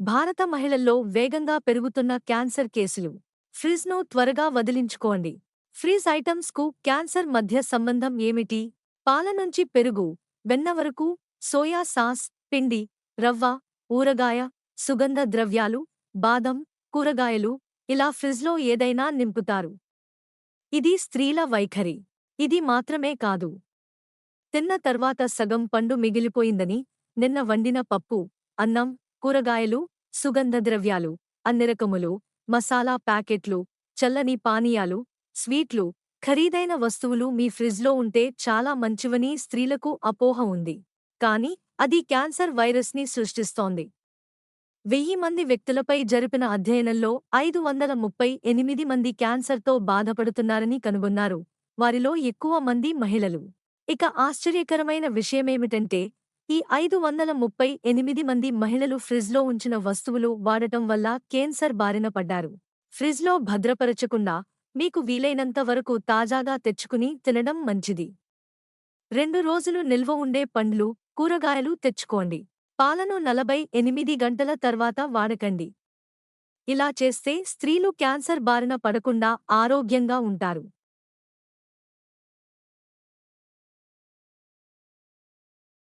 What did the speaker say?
భారత మహిళల్లో వేగంగా పెరుగుతున్న క్యాన్సర్ కేసులు. ఫ్రిజ్ను త్వరగా వదిలించుకోండి. ఫ్రీజ్ ఐటమ్స్కు క్యాన్సర్ మధ్య సంబంధం ఏమిటి? పాల నుంచి పెరుగు వెన్న వరకు సోయా సాస్ పిండి రవ్వ ఊరగాయ సుగంధ ద్రవ్యాలు బాదం కూరగాయలు ఇలా ఫ్రిజ్లో ఏదైనా నింపుతారు. ఇది స్త్రీల వైఖరి. ఇది మాత్రమే కాదు. తిన్న తర్వాత సగం పండు మిగిలిపోయిందని నిన్న వండిన పప్పు అన్నం కూరగాయలు సుగంధ ద్రవ్యాలు అన్ని రకములు మసాలా ప్యాకెట్లు చల్లని పానీయాలు స్వీట్లు ఖరీదైన వస్తువులు మీ ఫ్రిజ్లో ఉంటే చాలా మంచివని స్త్రీలకు అపోహ ఉంది. కాని అది క్యాన్సర్ వైరస్ని సృష్టిస్తోంది. వెయ్యి మంది వ్యక్తులపై జరిపిన అధ్యయనంలో ఐదు వందల ముప్పై ఎనిమిది మంది క్యాన్సర్తో బాధపడుతున్నారని కనుగొన్నారు. వారిలో ఎక్కువ మంది మహిళలు. ఇక ఆశ్చర్యకరమైన విషయమేమిటంటే ఈ ఐదు వందల ముప్పై ఎనిమిది మంది మహిళలు ఫ్రిజ్లో ఉంచిన వస్తువులు వాడటం వల్ల కేన్సర్ బారిన పడ్డారు. ఫ్రిజ్లో భద్రపరచకుండా మీకు వీలైనంత వరకు తాజాగా తెచ్చుకుని తినడం మంచిది. రెండు రోజులు నిల్వ ఉండే పండ్లు కూరగాయలు తెచ్చుకోండి. పాలను నలభై ఎనిమిది గంటల తర్వాత వాడకండి. ఇలా చేస్తే స్త్రీలు క్యాన్సర్ బారిన పడకుండా ఆరోగ్యంగా ఉంటారు.